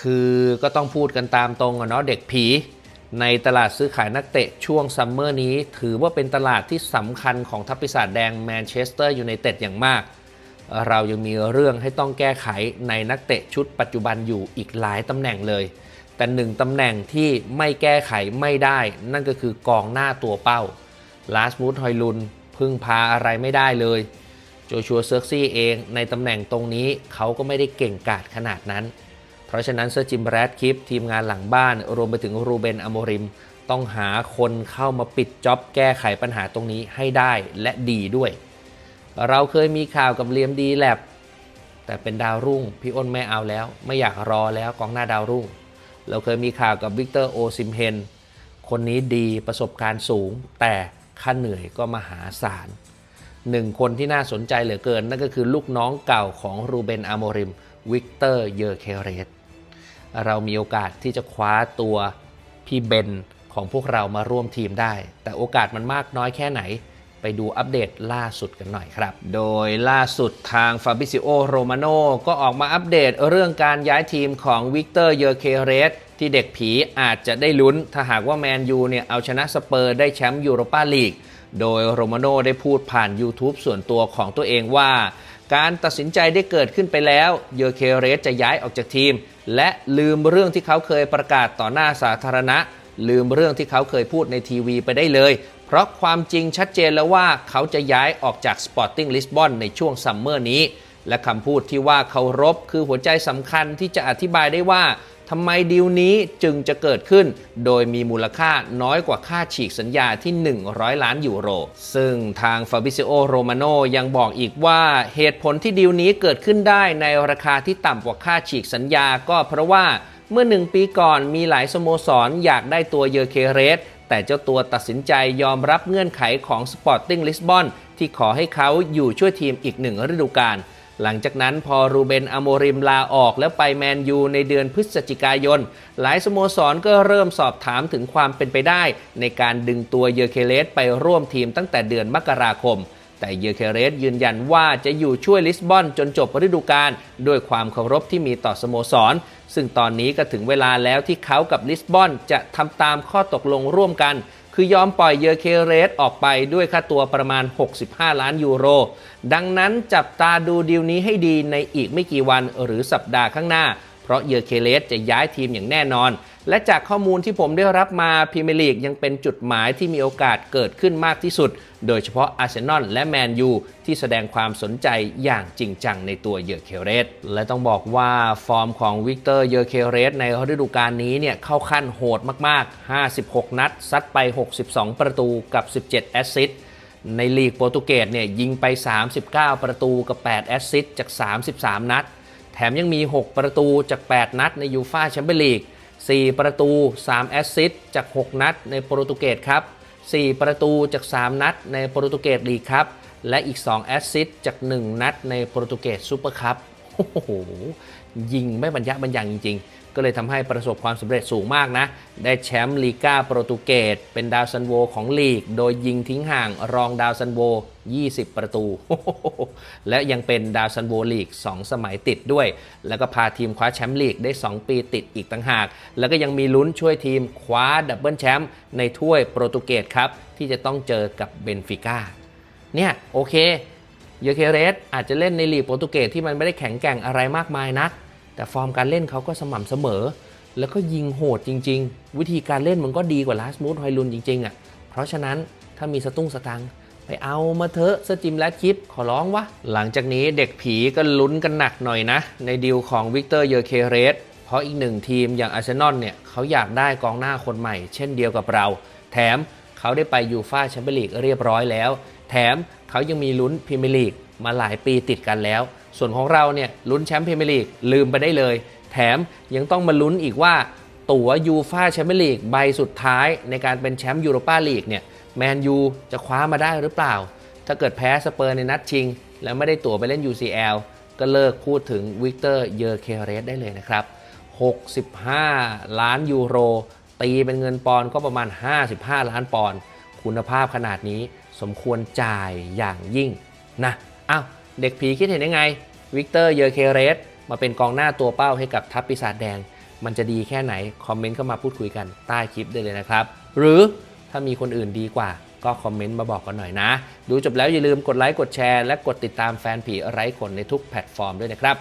คือก็ต้องพูดกันตามตรงอะเนาะเด็กผี ในตลาดซื้อขายนักเตะช่วงซัมเมอร์นี้ ถือว่าเป็นตลาดที่สำคัญของทัพปีศาจแดงแมนเชสเตอร์ยูไนเต็ดอย่างมาก เรายังมีเรื่องให้ต้องแก้ไขในนักเตะชุดปัจจุบันอยู่อีกหลายตำแหน่งเลย แต่หนึ่งตำแหน่งที่ไม่แก้ไขไม่ได้ นั่นก็คือกองหน้าตัวเป้าลาสมูดฮอยลุนพึ่งพาอะไรไม่ได้เลยโจชัวเซิร์ซี่เองในตำแหน่งตรงนี้เขาก็ไม่ได้เก่งกาจขนาดนั้น เพราะฉะนั้นเซอร์จิมแรดคิปทีมงานหลังบ้าน รวมไปถึงรูเบนอโมริม ต้องหาคนเข้ามาปิดจ็อบแก้ไขปัญหาตรงนี้ให้ได้และดีด้วย เราเคยมีข่าวกับเลียมดีแลบแต่เป็นดาวรุ่ง พี่อ้นไม่เอาแล้ว ไม่อยากรอแล้วกองหน้าดาวรุ่ง เราเคยมีข่าวกับวิกเตอร์โอซิมเฮนคนนี้ดีประสบการณ์สูง แต่ค่าเหนื่อยก็มหาศาลหนึ่งคนที่น่าสนใจเหลือเกิน นั่นก็คือลูกน้องเก่าของรูเบนอโมริม วิกเตอร์เยอร์เคเรส เรามีโอกาสที่จะคว้าตัวพี่เบนของพวกเรามาร่วมทีมได้ แต่โอกาสมันมากน้อยแค่ไหน ไปดูอัปเดตล่าสุดกันหน่อยครับ โดยล่าสุดทางฟาบิซิโอโรมาโนก็ออกมาอัปเดตเรื่องการย้ายทีมของวิกเตอร์เยอร์เคเรสที่เด็กผีอาจจะได้ลุ้น ถ้าหากว่าแมนยูเนี่ยเอาชนะสเปอร์ได้แชมป์ยูโรปาลีก โดยโรมาโน่ได้พูดผ่าน YouTube ส่วนตัวของตัวเองว่า การตัดสินใจได้เกิดขึ้นไปแล้ว เยอเคเรสจะย้ายออกจากทีม และลืมเรื่องที่เขาเคยประกาศต่อหน้าสาธารณะ ลืมเรื่องที่เขาเคยพูดในทีวีไปได้เลย เพราะความจริงชัดเจนแล้วว่าเขาจะย้ายออกจากสปอร์ติ้งลิสบอนในช่วงซัมเมอร์นี้ และคำพูดที่ว่าเคารพคือหัวใจสำคัญที่จะอธิบายได้ว่าทำไมดีลนี้จึงจะเกิดขึ้น โดยมีมูลค่าน้อยกว่าค่าฉีกสัญญาที่ 100 ล้านยูโร ซึ่งทางฟาบิซิโอโรมาโนยังบอกอีกว่าเหตุผลที่ดีลนี้เกิดขึ้นได้ในราคาที่ต่ำกว่าค่าฉีกสัญญาก็เพราะว่าเมื่อหนึ่งปีก่อนมีหลายสโมสรอยากได้ตัวเยอเคเรส แต่เจ้าตัวตัดสินใจยอมรับเงื่อนไขของ Sporting Lisbon ที่ขอให้เขาอยู่ช่วยทีมอีกหนึ่งฤดูกาล หลังจากนั้นพอรูเบนอโมริมลาออกแล้วไปแมนยูในเดือนพฤศจิกายน หลายสโมสรก็เริ่มสอบถามถึงความเป็นไปได้ ในการดึงตัวเยอเคเลสไปร่วมทีมตั้งแต่เดือนมกราคม แต่เยอเคเรสยืนยันว่าจะอยู่ช่วยลิสบอนจนจบฤดูกาลด้วยความเคารพที่มีต่อสโมสร ซึ่งตอนนี้ก็ถึงเวลาแล้วที่เขากับลิสบอนจะทำตามข้อตกลงร่วมกัน คือยอมปล่อยเยอเคเรสออกไปด้วยค่าตัวประมาณ 65 ล้านยูโร ดังนั้นจับตาดูดีลนี้ให้ดีในอีกไม่กี่วันหรือสัปดาห์ข้างหน้า เพราะเยอเคเลสจะย้ายทีมอย่างแน่นอน และจากข้อมูลที่ผมได้รับมาพรีเมียร์ลีกยังเป็นจุดหมายที่มีโอกาสเกิดขึ้นมากที่สุด โดยเฉพาะอาร์เซนอลและแมนยูที่แสดงความสนใจอย่างจริงจังในตัวเยอเคเรส และต้องบอกว่าฟอร์มของวิกเตอร์เยอเคเรสในฤดูกาลนี้เนี่ยเข้าขั้นโหดมากๆ 56 นัด ซัดไป 62 ประตูกับ 17 แอสซิสต์ในลีกโปรตุเกสเนี่ยยิงไป 39 ประตูกับ 8 แอสซิสต์จาก 33 นัด แถมยังมี 6 ประตูจาก 8 นัดในยูฟาแชมเปี้ยนลีก 4 ประตู 3 แอสซิสต์จาก 6 นัดในโปรตุเกสครับ 4 ประตูจาก 3 นัดในโปรตุเกสลีกครับ และอีก 2 แอสซิสต์จาก 1 นัดในโปรตุเกสซูเปอร์คัพ โอ้โหยิงไม่บรรยะบรรยังจริง ๆ ก็เลยทำให้ประสบความสำเร็จสูงมากนะ ได้แชมป์ลีกาโปรตุเกสเป็นดาวซันโวของลีก โดยยิงทิ้งห่างรองดาวซันโว 20 ประตู และยังเป็นดาวซันโวลีก 2 สมัยติดด้วย แล้วก็พาทีมคว้าแชมป์ลีกได้ 2 ปีติดอีกต่างหาก แล้วก็ยังมีลุ้นช่วยทีมคว้าดับเบิลแชมป์ในถ้วยโปรตุเกสครับที่จะต้องเจอกับเบนฟิก้าเนี่ยโอเค เยอเคเรสอาจจะเล่นในลีกโปรตุเกสที่มันไม่ได้แข็งแกร่งอะไรมากมายนัก แต่ฟอร์มการเล่นเขาก็สม่ำเสมอ แล้วก็ยิงโหดจริง ๆ วิธีการเล่นมันก็ดีกว่าลาสมูดฮลุนจริงๆอะ เพราะฉะนั้นถ้ามีสตุ้งสตังไปเอามาเถอะสจิมและคลิปขอร้องวะ หลังจากนี้เด็กผีก็ลุ้นกันหนักหน่อยนะ ในดีลของวิกเตอร์เยอเคเรสเพราะอีกหนึ่งทีมอย่างอาร์เซนอลเนี่ยเขาอยากได้กองหน้าคนใหม่ เช่นเดียวกับเรา แถมเขาได้ไปยูฟาแชมเปี้ยนลีกเรียบร้อยแล้ว แถม เขายังมีลุ้นพรีเมียร์ลีกมาหลายปีติดกันแล้ว ส่วนของเราเนี่ยลุ้นแชมป์พรีเมียร์ลีกลืมไปได้เลย แถมยังต้องมาลุ้นอีกว่าตั๋วยูฟาแชมเปี้ยนลีกใบสุดท้ายในการเป็นแชมป์ยูโรปาลีกเนี่ยแมนยูจะคว้ามาได้หรือเปล่า ถ้าเกิดแพ้สเปอร์ในนัดชิง แล้วไม่ได้ตั๋วไปเล่น UCL ก็เลิกพูดถึงวิกเตอร์เยอร์เคเรสได้เลยนะครับ 65 ล้านยูโร ตีเป็นเงินปอนก็ประมาณ 55 ล้านปอนคุณภาพขนาดนี้ สมควรจ่ายอย่างยิ่งนะอ้าวเด็กผีคิดเห็นยังไง วิกเตอร์เยอร์เคเรสมาเป็นกองหน้าตัวเป้าให้กับทัพปีศาจแดง มันจะดีแค่ไหน คอมเมนต์เข้ามาพูดคุยกันใต้คลิปได้เลยนะครับ หรือถ้ามีคนอื่นดีกว่าก็คอมเมนต์มาบอกกันหน่อยนะ ดูจบแล้วอย่าลืมกดไลค์กดแชร์และกดติดตามแฟนผีไร้ขนในทุกแพลตฟอร์มด้วยนะครับ